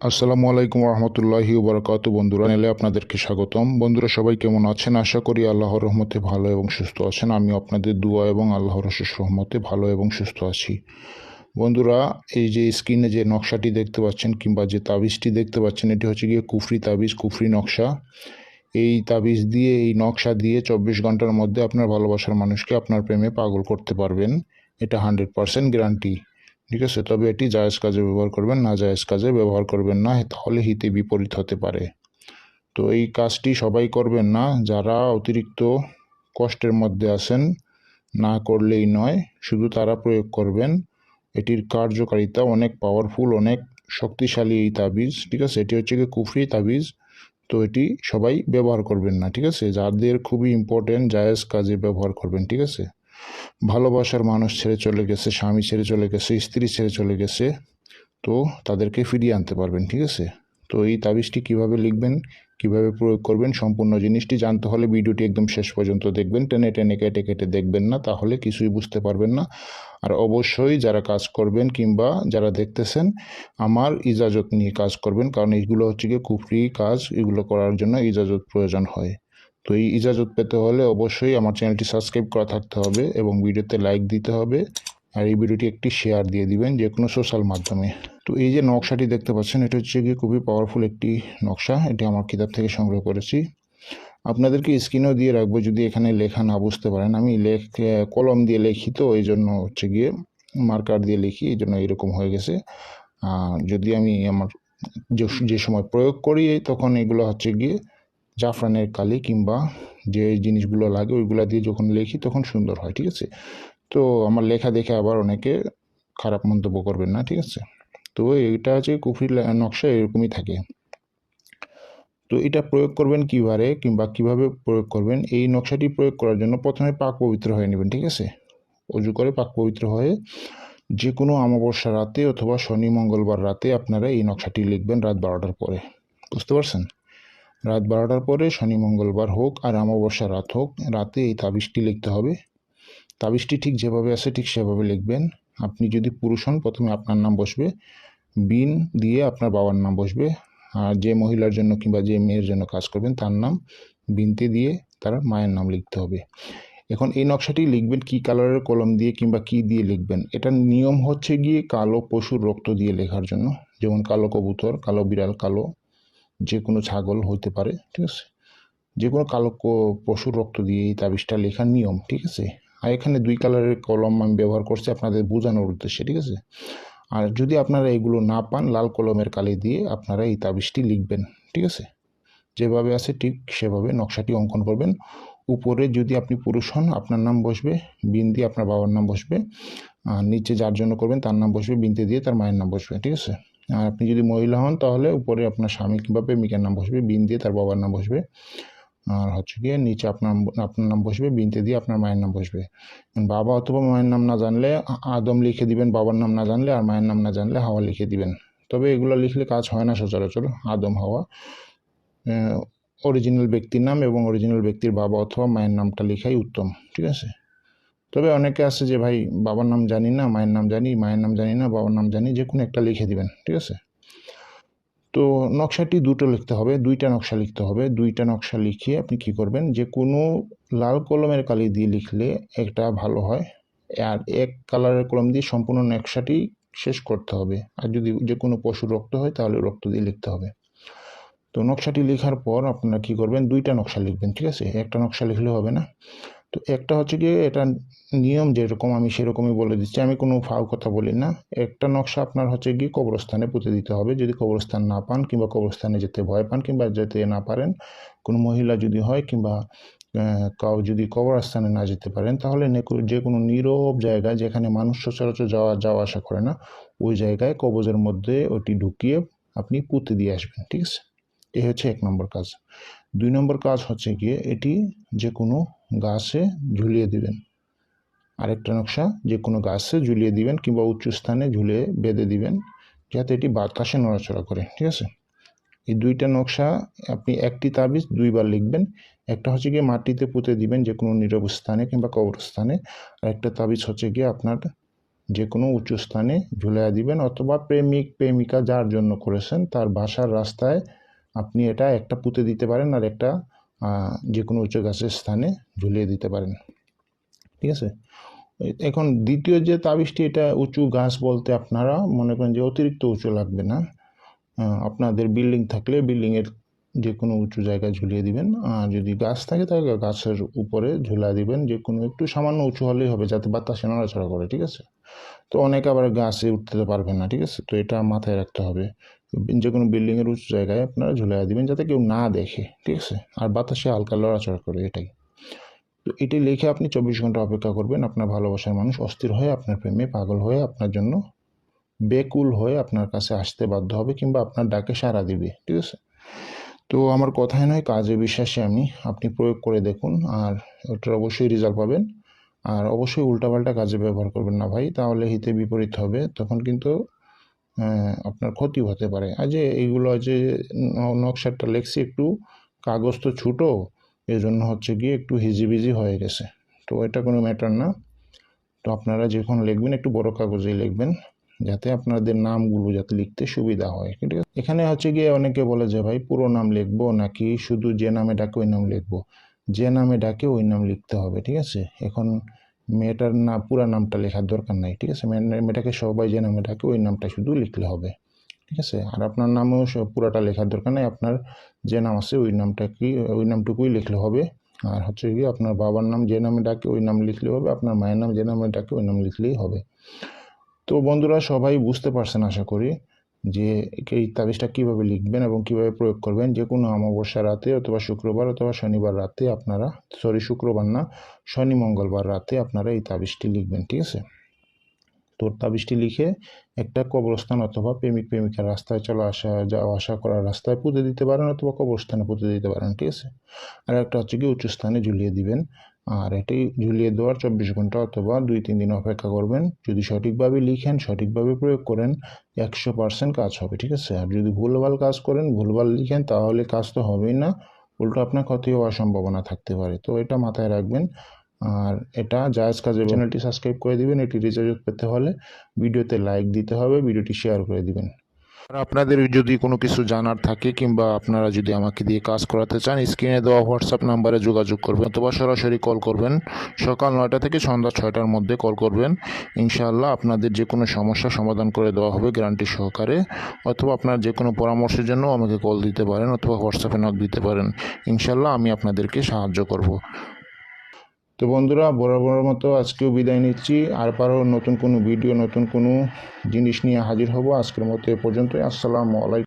আসসালামু আলাইকুম রহমতুল্লাহি ওবরাকাত। বন্ধুরা নেলে আপনাদেরকে স্বাগতম। বন্ধুরা, সবাই কেমন আছেন? আশা করি আল্লাহর রহমতে ভালো এবং সুস্থ আছেন। আমি আপনাদের দোয়া এবং আল্লাহর অশেষ রহমতে ভালো এবং সুস্থ আছি। বন্ধুরা, এই যে স্ক্রিনে যে নকশাটি দেখতে পাচ্ছেন কিংবা যে তাবিজটি দেখতে পাচ্ছেন, এটি হচ্ছে গিয়ে কুফরি তাবিজ, কুফরি নকশা। এই তাবিজ দিয়ে, এই নকশা দিয়ে চব্বিশ ঘণ্টার মধ্যে আপনার ভালোবাসার মানুষকে আপনার প্রেমে পাগল করতে পারবেন। এটা হান্ড্রেড পারসেন্ট গ্যারান্টি। ঠিক আছে? তবে এটি জায়েজ কাজে ব্যবহার করবেন, না জায়েজ কাজে ব্যবহার করবেন না, তাহলে হিতে বিপরীত হতে পারে। তো এই কাজটি সবাই করবেন না, যারা অতিরিক্ত কষ্টের মধ্যে আছেন, না করলেই নয়, শুধু তারা প্রয়োগ করবেন। এটির কার্যকারিতা অনেক পাওয়ারফুল অনেক শক্তিশালী এই তাবিজ, ঠিক আছে? এটি হচ্ছে গিয়ে কুফরি তাবিজ, তো এটি সবাই ব্যবহার করবেন না, ঠিক আছে? যাদের খুবই ইম্পর্টেন্ট জায়েজ কাজে ব্যবহার করবেন, ঠিক আছে? ভালোবাসার মানুষ ছেড়ে চলে গেছে, স্বামী ছেড়ে চলে গেছে, স্ত্রী ছেড়ে চলে গেছে, তো তাদেরকে ফিরিয়ে আনতে পারবেন, ঠিক আছে? তো এই তাবিজটি কীভাবে লিখবেন, কীভাবে প্রয়োগ করবেন, সম্পূর্ণ জিনিসটি জানতে হলে ভিডিওটি একদম শেষ পর্যন্ত দেখবেন, টেনে টেনে কেটে কেটে দেখবেন না, তাহলে কিছুই বুঝতে পারবেন না। আর অবশ্যই যারা কাজ করবেন কিংবা যারা দেখতেছেন, আমার ইজাজত নিয়ে কাজ করবেন, কারণ এইগুলো হচ্ছে গিয়ে কুফরি কাজ, এগুলো করার জন্য ইজাজত প্রয়োজন হয়। তো এই ইজাজত পেতে হলে অবশ্যই আমার চ্যানেলটি সাবস্ক্রাইব করা থাকতে হবে এবং ভিডিওতে লাইক দিতে হবে। আর এই ভিডিওটি একটি শেয়ার দিয়ে দিবেন যে কোনো সোশ্যাল মাধ্যমে। তো এই যে নকশাটি দেখতে পাচ্ছেন, এটা হচ্ছে গিয়ে খুবই পাওয়ারফুল একটি নকশা। এটি আমার কিতাব থেকে সংগ্রহ করেছি। আপনাদেরকে স্ক্রিনেও দিয়ে রাখব, যদি এখানে লেখা না বুঝতে পারেন। আমি লেখ, কলম দিয়ে লিখি তো এই জন্য হচ্ছে গিয়ে মার্কার দিয়ে লিখি এই জন্য এরকম হয়ে গেছে। যদি আমি আমার যে সময় প্রয়োগ করি, তখন এগুলো হচ্ছে গিয়ে জাফরানের কালি কিংবা যে জিনিসগুলো লাগে ওইগুলো দিয়ে যখন লিখি তখন সুন্দর হয়, ঠিক আছে? তো আমার লেখা দেখে আবার অনেকে খারাপ মন্তব্য করবেন না, ঠিক আছে? তো এটা হচ্ছে কুফরি নকশা এরকমই থাকে। তো এটা প্রয়োগ করবেন কীভাবে কিংবা কীভাবে প্রয়োগ করবেন, এই নকশাটি প্রয়োগ করার জন্য প্রথমে পাক পবিত্র হয়ে নেবেন, ঠিক আছে? অজু করে পাক পবিত্র হয়ে যে কোনো অমাবস্যা রাতে অথবা শনি মঙ্গলবার রাতে আপনারা এই নকশাটি লিখবেন রাত বারোটার পরে। বুঝতে পারছেন? রাত বারোটার পরে শনি মঙ্গলবার হোক আর অমাবস্যা রাত হোক, রাতে এই তাবিজটি লিখতে হবে। তাবিজটি ঠিক যেভাবে আছে, ঠিক সেভাবে লিখবেন। আপনি যদি পুরুষ হন, প্রথমে আপনার নাম বসবে। বিন দিয়ে আপনার বাবার নাম বসবে। আর যে মহিলার জন্য কিংবা যে মেয়ের জন্য কাজ করবেন, তার নাম বিনতে দিয়ে তার মায়ের নাম লিখতে হবে। এখন এই নকশাটি লিখবেন কি কালারের কলম দিয়ে কিংবা কি দিয়ে লিখবেন, এটার নিয়ম হচ্ছে গিয়ে কালো পশুর রক্ত দিয়ে লেখার জন্য। যেমন কালো কবুতর, কালো বিড়াল, কালো যে কোনো ছাগল হইতে পারে, ঠিক আছে? যে কোনো কালো পশুর রক্ত দিয়ে এই তাবিজটা লেখার নিয়ম, ঠিক আছে? আর এখানে দুই কালারের কলম আমি ব্যবহার করছি আপনাদের বোঝানোর উদ্দেশ্যে, ঠিক আছে? আর যদি আপনারা এগুলো না পান, লাল কলমের কালি দিয়ে আপনারা এই তাবিজটি লিখবেন, ঠিক আছে? যেভাবে আছে ঠিক সেভাবে নকশাটি অঙ্কন করবেন। উপরে যদি আপনি পুরুষ হন, আপনার নাম বসবে, বিন্দি আপনার বাবার নাম বসবে, আর নিচে যার জন্য করবেন তার নাম বসবে বিনতে দিয়ে তার মায়ের নাম বসবে, ঠিক আছে? আর আপনি যদি মহিলা হন, তাহলে উপরে আপনার স্বামী কিংবা প্রেমিকার নাম বসবে, বিন দিয়ে তার বাবার নাম বসবে। আর হচ্ছে গিয়ে নিচে আপনার আপনার নাম বসবে, বিনতে দিয়ে আপনার মায়ের নাম বসবে। বাবা অথবা মায়ের নাম না জানলে আদম লিখে দিবেন, বাবার নাম না জানলে আর মায়ের নাম না জানলে হাওয়া লিখে দিবেন। তবে এগুলো লিখলে কাজ হয় না সচরাচর, আদম হাওয়া। অরিজিনাল ব্যক্তির নাম এবং অরিজিনাল ব্যক্তির বাবা অথবা মায়ের নামটা লেখাই উত্তম, ঠিক আছে? তবে অনেকে আছে যে, ভাই, বাবার নাম জানি না, মায়ের নাম জানি, মায়ের নাম জানি না, বাবার নাম জানি, যে কোনো একটা লিখে দিবেন। ঠিক আছে? তো নকশাটি দুটো লিখতে হবে, দুইটা নকশা লিখতে হবে। দুইটা নকশা লিখিয়ে আপনি কি করবেন? যে কোনো লাল কলমের কালি দিয়ে লিখলে একটা ভালো হয়। আর এক কালারের কলম দিয়ে সম্পূর্ণ নকশাটি শেষ করতে হবে। আর যদি যে কোনো পশুর রক্ত হয়, তাহলে রক্ত দিয়ে লিখতে হবে। তো নকশাটি লেখার পর আপনারা কি করবেন? দুইটা নকশা লিখবেন, ঠিক আছে? একটা নকশা লিখলে হবে না। তো একটা হচ্ছে গিয়ে এটা নিয়ম যেরকম আমি সেরকমই বলে দিচ্ছি। আমি কোনো ফাও কথা বলি না। একটা নকশা আপনার হচ্ছে গিয়ে কবরস্থানে পুঁতে দিতে হবে। যদি কবরস্থান না পান কিংবা কবরস্থানে যেতে ভয় পান কিংবা যেতে না পারেন, কোনো মহিলা যদি হয় কিংবা কাউ যদি কবরস্থানে না যেতে পারেন, তাহলে যে কোনো নীরব জায়গায় যেখানে মানুষ সচরাচর যাওয়া যাওয়া আসা করে না, ওই জায়গায় কবজের মধ্যে ওটি ঢুকিয়ে আপনি পুঁতে দিয়ে আসবেন। ঠিক আছে? এই হচ্ছে এক নম্বর কাজ। দুই নম্বর কাজ হচ্ছে গিয়ে এটি যে কোনো গাছে ঝুলিয়ে দিবেন। আরেকটা নকশা, যে কোনো গাছে ঝুলিয়ে দিবেন কিংবা উঁচু স্থানে ঝুলিয়ে বেঁধে দিবেন, যাতে এটি বাতাসে নড়াচড়া করে, ঠিক আছে? এই দুইটা নকশা আপনি একটি তাবিজ দুইবার লিখবেন। একটা হচ্ছে গিয়ে মাটিতে পুঁতে দিবেন যে কোনো নীরব স্থানে কিংবা কবরস্থানে। আর একটা তাবিজ হচ্ছে গিয়ে আপনার যে কোনো উঁচু স্থানে ঝুলিয়ে দিবেন অথবা প্রেমিক, প্রেমিকা যার জন্য করেছেন, তার বাসার রাস্তায় আপনি এটা একটা পুঁতে দিতে পারেন আর একটা যে কোনো উঁচু গাছের স্থানে ঝুলিয়ে দিতে পারেন। ঠিক আছে? এখন দ্বিতীয় যে তাবিজটি, এটা উঁচু গাছ বলতে আপনারা মনে করেন যে অতিরিক্ত উঁচু লাগবে না। আপনাদের বিল্ডিং থাকলে বিল্ডিংয়ের যে কোনো উঁচু জায়গায় ঝুলিয়ে দিবেন। আর যদি গাছ থাকে, তাহলে গাছের উপরে ঝুলা দিবেন। যে কোনো একটু সামান্য উঁচু হলেই হবে, যাতে বাতাসে নড়াচড়া করে। ঠিক আছে? তো অনেক আবার গাছে উঠতে পারবেন না, ঠিক আছে? তো এটা মাথায় রাখতে হবে। যে কোনো বিল্ডিংয়ের উঁচু জায়গায় আপনারা ঝুলিয়ে দিবেন যাতে কেউ না দেখে, ঠিক আছে? আর বাতাসে হালকা লড়াচড়া করে, এটাই। তো এটি লিখে আপনি চব্বিশ ঘণ্টা অপেক্ষা করবেন, আপনার ভালোবাসার মানুষ অস্থির হয়ে, আপনার প্রেমে পাগল হয়ে, আপনার জন্য বেকুল হয়ে আপনার কাছে আসতে বাধ্য হবে কিংবা আপনার ডাকে সাড়া দিবে, ঠিক আছে? তো আমার কথাই নয়, কাজে বিশ্বাসে আমি, আপনি প্রয়োগ করে দেখুন, আর ওটার অবশ্যই রেজাল্ট পাবেন। আর অবশ্যই উল্টাপাল্টা কাজে ব্যবহার করবেন না ভাই, তাহলে হিতে বিপরীত হবে, তখন কিন্তু আপনার ক্ষতি হতে পারে। আর যে এইগুলো যে নকশাটা লেখছি একটু কাগজ তো ছোটো এই জন্য হচ্ছে গিয়ে একটু হিজিবিজি হয়ে গেছে। তো এটা কোনো ম্যাটার না। তো আপনারা যখন লিখবেন, একটু বড় কাগজেই লিখবেন, যাতে আপনাদের নামগুলো যাতে লিখতে সুবিধা হয়, ঠিক আছে? এখানে হচ্ছে গিয়ে অনেকে বলে যে, ভাই, পুরো নাম লিখব নাকি শুধু যে নামে ডাকে ওই নাম লিখব? যে নামে ডাকে ওই নাম লিখতে হবে, ঠিক আছে? এখন মেয়েটার না, পুরো নামটা লেখার দরকার নাই, ঠিক আছে? মেয়ে- মেয়েটাকে সবাই যে নামে ডাকে ওই নামটা শুধু লিখলে হবে, ঠিক আছে? আর আপনার নামেও পুরাটা লেখার দরকার নেই, আপনার যে নাম আছে ওই নামটা কি ওই নামটুকুই লিখলে হবে। আর হচ্ছে কি, আপনার বাবার নাম যে নামে ডাকে ওই নাম লিখলে হবে, আপনার মায়ের নাম যে নামে ডাকে ওই নাম লিখলেই হবে। তো বন্ধুরা, সবাই বুঝতে পারছেন আশা করি। যে এই তাবিজটা কীভাবে লিখবেন এবং কীভাবে প্রয়োগ করবেন? যে কোনো অমাবস্যা রাতে অথবা শুক্রবার অথবা শনিবার রাতে আপনারা, সরি, শুক্রবার না, শনি, মঙ্গলবার রাতে আপনারা এই তাবিজটি লিখবেন, ঠিক আছে? তো তাবিজটি লিখে একটা কবরস্থান অথবা প্রেমিক, প্রেমিকার রাস্তায় চলা আসা, যাওয়া, আসা করার রাস্তায় পুঁতে দিতে পারেন অথবা কবরস্থানে পুঁতে দিতে পারেন, ঠিক আছে? আর একটা হচ্ছে কি উচ্চস্থানে ঝুলিয়ে দিবেন। আর এটি ঝুলিয়ে দেওয়ার চব্বিশ ঘণ্টা অথবা দুই, তিন দিন অপেক্ষা করবেন। যদি সঠিকভাবে লিখেন, সঠিকভাবে প্রয়োগ করেন, একশো পার্সেন্ট কাজ হবে, ঠিক আছে? আর যদি ভুলভাল কাজ করেন, ভুলভাল লিখেন, তাহলে কাজ তো হবেই না। উল্টো আপনার ক্ষতি হওয়ার সম্ভাবনা থাকতে পারে। তো এটা মাথায় রাখবেন। আর এটা জায়েজ কাজের চ্যানেলটি সাবস্ক্রাইব করে দিবেন, এটি রিচার্জ পেতে হলে ভিডিওতে লাইক দিতে হবে, ভিডিওটি শেয়ার করে দিবেন। আপনাদের যদি কোনো কিছু জানার থাকে কিংবা আপনারা যদি আমাকে দিয়ে কাজ করাতে চান স্ক্রিনে দেওয়া হোয়াটসঅ্যাপ নাম্বারে যোগাযোগ করবেন অথবা সরাসরি কল করবেন। সকাল নয়টা থেকে সন্ধ্যা ছয়টার মধ্যে কল করবেন। ইনশাআল্লাহ আপনাদের যে কোনো সমস্যা সমাধান করে দেওয়া হবে গ্যারান্টি সহকারে। অথবা আপনার যে কোনো পরামর্শের জন্য আমাকে কল দিতে পারেন অথবা হোয়াটসঅ্যাপে নক দিতে পারেন। ইনশাআল্লাহ আমি আপনাদেরকে সাহায্য করব। তো বন্ধুরা বরাবর মতো আজকেও বিদায় নিচ্ছি। আর পারও নতুন কোনো ভিডিও নতুন কোনো জিনিস নিয়ে হাজির হব। আজকের মতো এ পর্যন্তই। আসসালামু আলাইকুম।